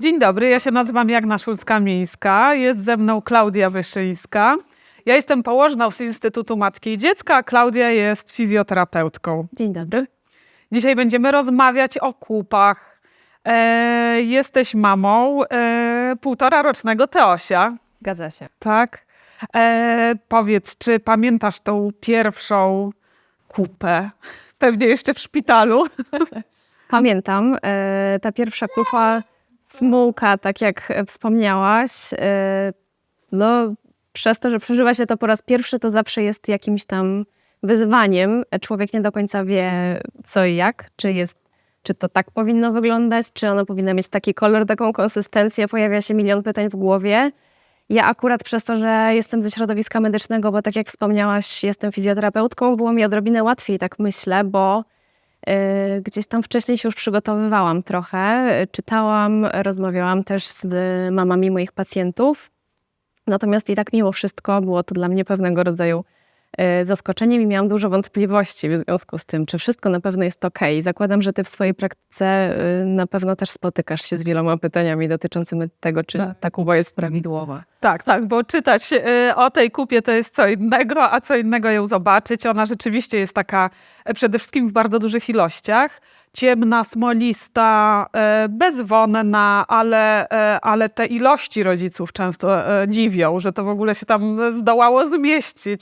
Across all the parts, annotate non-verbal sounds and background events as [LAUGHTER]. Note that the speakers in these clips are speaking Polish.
Dzień dobry, ja się nazywam Jagna Szulska-Miejska, jest ze mną Klaudia Wyszyńska. Ja jestem położną z Instytutu Matki i Dziecka, a Klaudia jest fizjoterapeutką. Dzień dobry. Dzisiaj będziemy rozmawiać o kupach. E, jesteś mamą e, półtora rocznego Teosia, Zgadza się. tak? E, powiedz, czy pamiętasz tą pierwszą kupę? Pewnie jeszcze w szpitalu. [LAUGHS] Pamiętam, e, ta pierwsza kupa smułka, tak jak wspomniałaś, e, no przez to, że przeżywa się to po raz pierwszy, to zawsze jest jakimś tam wyzwaniem. Człowiek nie do końca wie co i jak, czy jest, czy to tak powinno wyglądać, czy ono powinno mieć taki kolor, taką konsystencję, pojawia się milion pytań w głowie. Ja akurat przez to, że jestem ze środowiska medycznego, bo tak jak wspomniałaś, jestem fizjoterapeutką, było mi odrobinę łatwiej, tak myślę, bo gdzieś tam wcześniej się już przygotowywałam trochę, y, czytałam, rozmawiałam też z mamami moich pacjentów. Natomiast i tak mimo wszystko było to dla mnie pewnego rodzaju y, zaskoczeniem i miałam dużo wątpliwości w związku z tym, czy wszystko na pewno jest ok. Zakładam, że ty w swojej praktyce y, na pewno też spotykasz się z wieloma pytaniami dotyczącymi tego, czy Tak. ta kuba jest prawidłowa. Tak, tak, bo czytać y, o tej kupie to jest co innego, a co innego ją zobaczyć. Ona rzeczywiście jest taka e, przede wszystkim w bardzo dużych ilościach. Ciemna, smolista, e, bezwonna, ale, e, ale te ilości rodziców często e, dziwią, że to w ogóle się tam zdołało zmieścić.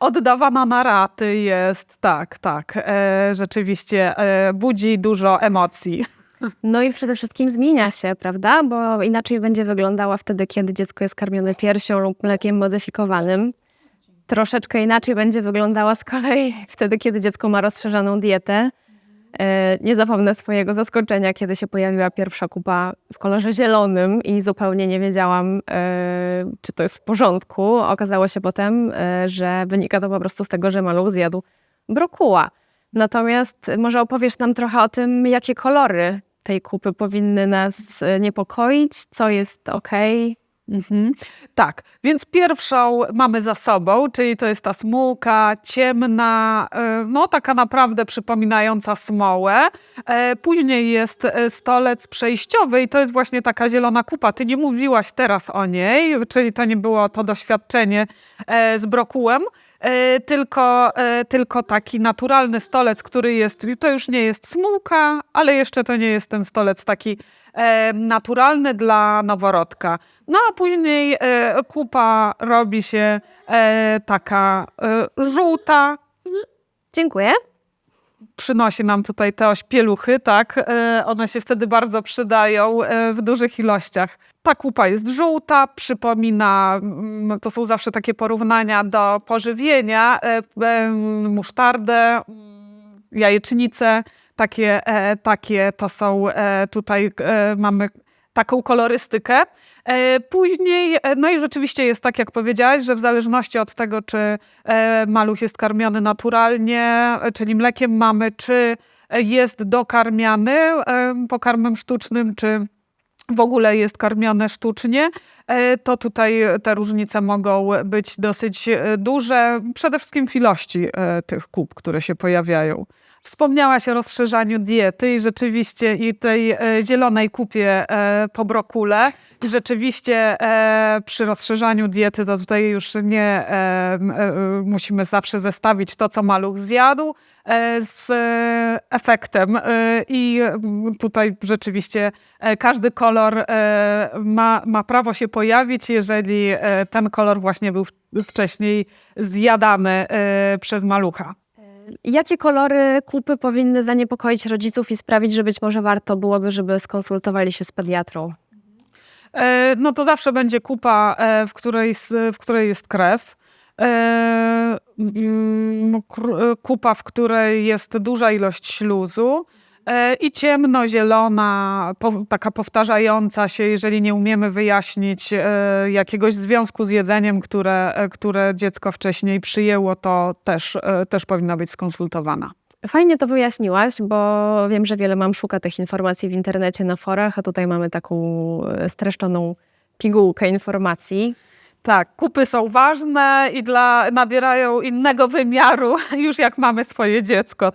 Oddawana na raty jest, tak, tak, rzeczywiście budzi dużo emocji. No i przede wszystkim zmienia się, prawda? Bo inaczej będzie wyglądała wtedy, kiedy dziecko jest karmione piersią lub mlekiem modyfikowanym. Troszeczkę inaczej będzie wyglądała z kolei wtedy, kiedy dziecko ma rozszerzoną dietę. E, Nie zapomnę swojego zaskoczenia, kiedy się pojawiła pierwsza kupa w kolorze zielonym i zupełnie nie wiedziałam, e, czy to jest w porządku. Okazało się potem, e, że wynika to po prostu z tego, że maluch zjadł brokuła. Natomiast może opowiesz nam trochę o tym, jakie kolory tej kupy powinny nas niepokoić, co jest ok. Mhm. Tak, więc pierwszą mamy za sobą, czyli to jest ta smułka ciemna, e, no taka naprawdę przypominająca smołę. E, Później jest e, stolec przejściowy i to jest właśnie taka zielona kupa. Ty nie mówiłaś teraz o niej, czyli to nie było to doświadczenie z brokułem. Tylko, tylko taki naturalny stolec, który jest, to już nie jest smułka, ale jeszcze to nie jest ten stolec taki naturalny dla noworodka. No a później e, kupa robi się e, taka e, żółta, Dziękuję. przynosi nam tutaj te ośpieluchy, tak? E, one się wtedy bardzo przydają e, w dużych ilościach. Ta kupa jest żółta, przypomina, mm, to są zawsze takie porównania do pożywienia, e, e, musztardę, mm, jajecznicę, takie, e, takie to są e, tutaj, e, mamy taką kolorystykę. Później, no i rzeczywiście jest tak, jak powiedziałaś, że w zależności od tego, czy maluch jest karmiony naturalnie, czyli mlekiem mamy, czy jest dokarmiany pokarmem sztucznym, czy w ogóle jest karmione sztucznie, to tutaj te różnice mogą być dosyć duże, przede wszystkim w ilości tych kup, które się pojawiają. Wspomniałaś o rozszerzaniu diety i rzeczywiście i tej e, zielonej kupie e, po brokule. I rzeczywiście e, przy rozszerzaniu diety to tutaj już nie musimy zawsze zestawić to, co maluch zjadł z efektem. I tutaj rzeczywiście każdy kolor ma, ma prawo się pojawić, jeżeli ten kolor właśnie był wcześniej zjadany przez malucha. Jakie kolory kupy powinny zaniepokoić rodziców i sprawić, że być może warto byłoby, żeby skonsultowali się z pediatrą? E, no to zawsze będzie kupa, e, w której, w której jest krew. E, Kupa, w której jest duża ilość śluzu. E, I ciemno-zielona, po- taka powtarzająca się, jeżeli nie umiemy wyjaśnić e, jakiegoś związku z jedzeniem, które, e, które dziecko wcześniej przyjęło, to też, też powinna być skonsultowana. Fajnie to wyjaśniłaś, bo wiem, że wiele mam szuka tych informacji w internecie, na forach, a tutaj mamy taką streszczoną pigułkę informacji. Tak, kupy są ważne i dla, nabierają innego wymiaru [LAUGHS] już jak mamy swoje dziecko.